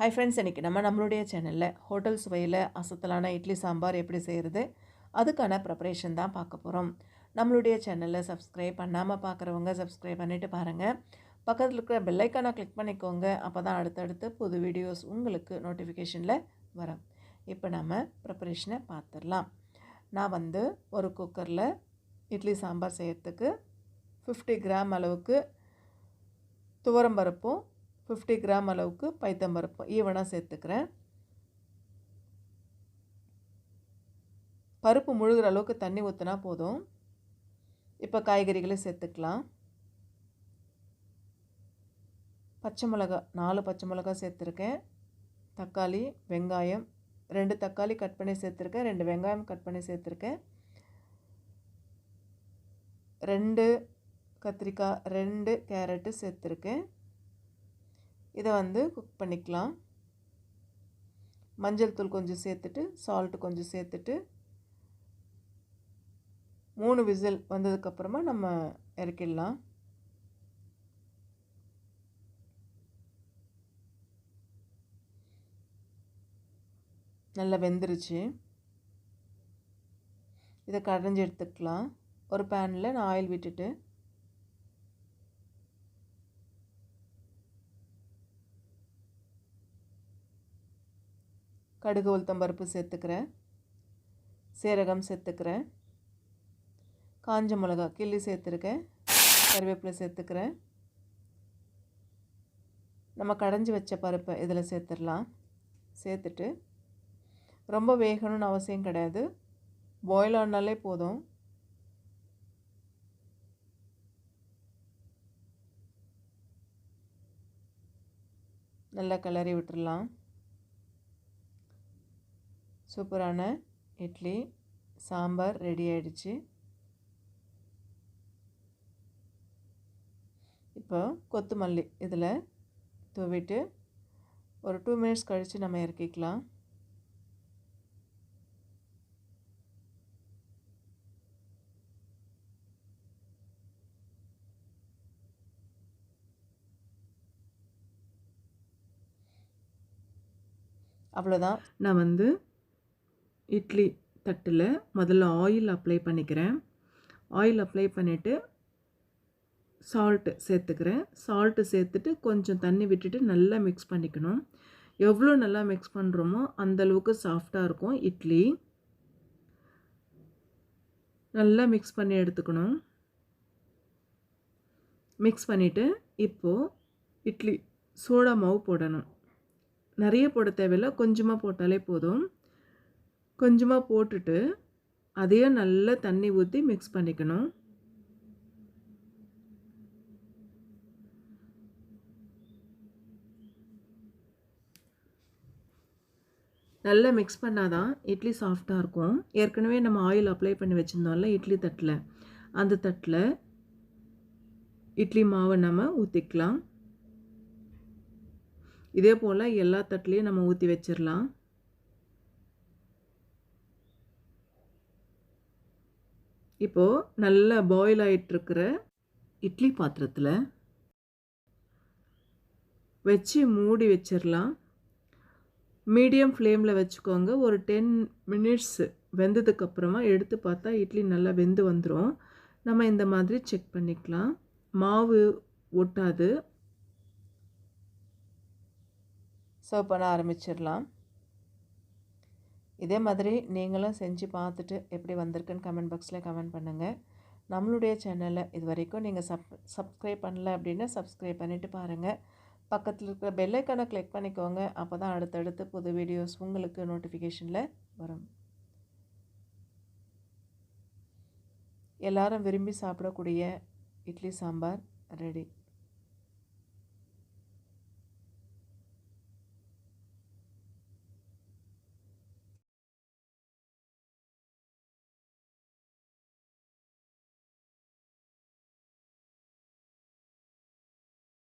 Hi friends இன்றைக்கி நம்ம நம்மளுடைய சேனலில் ஹோட்டல் சுவையில் அசத்தலான இட்லி சாம்பார் எப்படி செய்கிறது அதுக்கான ப்ரிப்பரேஷன் தான் பார்க்க போகிறோம் நம்மளுடைய சேனலில் சப்ஸ்கிரைப் பண்ணாமல் பார்க்குறவங்க சப்ஸ்கிரைப் பண்ணிவிட்டு பாருங்கள் பக்கத்தில் இருக்கிற பெல்லைக்கானை கிளிக் பண்ணிக்கோங்க. அப்போ தான் அடுத்தடுத்து புது வீடியோஸ் உங்களுக்கு நோட்டிஃபிகேஷனில் வரும். இப்போ நம்ம ப்ரிப்பரேஷனை பார்த்துடலாம் நான் வந்து ஒரு குக்கரில் இட்லி சாம்பார் செய்யறதுக்கு ஃபிஃப்டி கிராம் அளவுக்கு துவரம்பருப்பும் ஃபிஃப்டி கிராம் அளவுக்கு பைத்தம்பருப்பு ஈவனாக சேர்த்துக்கிறேன். பருப்பு முழுகிற அளவுக்கு தண்ணி ஊற்றினா போதும். இப்போ காய்கறிகளை சேர்த்துக்கலாம். பச்சை மிளகா நாலு பச்சை மிளகா சேர்த்துருக்கேன். தக்காளி வெங்காயம் ரெண்டு தக்காளி கட் பண்ணி சேர்த்துருக்கேன். ரெண்டு வெங்காயம் கட் பண்ணி சேர்த்துருக்கேன். ரெண்டு கத்திரிக்காய் ரெண்டு கேரட்டு சேர்த்துருக்கேன். இதை வந்து குக் பண்ணிக்கலாம். மஞ்சள் தூள் கொஞ்சம் சேர்த்துட்டு சால்ட்டு கொஞ்சம் சேர்த்துட்டு மூணு விசில் வந்ததுக்கப்புறமா நம்ம இறக்கிடலாம். நல்லா வெந்துருச்சு. இதை கடைஞ்சி எடுத்துக்கலாம். ஒரு பேனில் நான் ஆயில் விட்டுட்டு கடுகு உளுத்தம்பருப்பு சேர்த்துக்கிறேன். சீரகம் சேர்த்துக்கிறேன். காஞ்ச மிளகா கிள்ளி சேர்த்துருக்கேன். கருவேப்பிலை சேர்த்துக்கிறேன். நம்ம கடைஞ்சி வச்ச பருப்பை இதில் சேர்த்துடலாம். சேர்த்துட்டு ரொம்ப வேகணும்னு அவசியம் கிடையாது. பாயில் ஆனாலே போதும். நல்லா கிளறி விட்டுடலாம். சூப்பரான இட்லி சாம்பார் ரெடி ஆயிடுச்சு. இப்போ கொத்தமல்லி இதில் தூவிட்டு ஒரு டூ மினிட்ஸ் கழித்து நம்ம இறக்கிக்கலாம். அவ்வளோதான். நான் வந்து இட்லி தட்டில் முதல்ல ஆயில் அப்ளை பண்ணிக்கிறேன். ஆயில் அப்ளை பண்ணிவிட்டு சால்ட்டு சேர்த்துக்கிறேன். சால்ட்டு சேர்த்துட்டு கொஞ்சம் தண்ணி விட்டுட்டு நல்லா மிக்ஸ் பண்ணிக்கணும். எவ்வளோ நல்லா மிக்ஸ் பண்ணுறோமோ அந்தளவுக்கு சாஃப்டாக இருக்கும் இட்லி. நல்லா மிக்ஸ் பண்ணி எடுத்துக்கணும். மிக்ஸ் பண்ணிவிட்டு இப்போது இட்லி சோடா மாவு போடணும். நிறைய போட தேவையில்லை கொஞ்சமாக போட்டாலே போதும். கொஞ்சமாக போட்டுட்டு அதையும் நல்லா தண்ணி ஊற்றி மிக்ஸ் பண்ணிக்கணும். நல்லா மிக்ஸ் பண்ணால் தான் இட்லி சாஃப்டாக இருக்கும். ஏற்கனவே நம்ம ஆயில் அப்ளை பண்ணி வச்சுருந்தோம்ல இட்லி தட்டில். அந்த தட்டில் இட்லி மாவை நம்ம ஊற்றிக்கலாம் இதே போல் எல்லா தட்டிலையும் நம்ம ஊற்றி வச்சிடலாம் இப்போது நல்லா பாயில் ஆகிட்டுருக்கிற இட்லி பாத்திரத்தில் வச்சு மூடி வச்சிடலாம் மீடியம் ஃப்ளேமில் வச்சுக்கோங்க. ஒரு டென் மினிட்ஸ் வெந்ததுக்கப்புறமா எடுத்து பார்த்தா இட்லி நல்லா வெந்து வந்துடும் நம்ம இந்த மாதிரி செக் பண்ணிக்கலாம். மாவு ஒட்டாது. சர்வ் பண்ண ஆரம்பிச்சிடலாம் இதே மாதிரி நீங்களும் செஞ்சு பார்த்துட்டு எப்படி வந்திருக்குன்னு கமெண்ட் பாக்ஸில் கமெண்ட் பண்ணுங்கள் நம்மளுடைய சேனலில் இது வரைக்கும் நீங்கள் சப் சப்ஸ்கிரைப் பண்ணல அப்படின்னா சப்ஸ்கிரைப் பண்ணிவிட்டு பாருங்கள் பக்கத்தில் இருக்கிற பெல்லைக்கானை கிளிக் பண்ணிக்கோங்க. அப்போ தான் அடுத்தடுத்து புது வீடியோஸ் உங்களுக்கு நோட்டிஃபிகேஷனில் வரும். எல்லாரும் விரும்பி சாப்பிடக்கூடிய இட்லி சாம்பார் ரெடி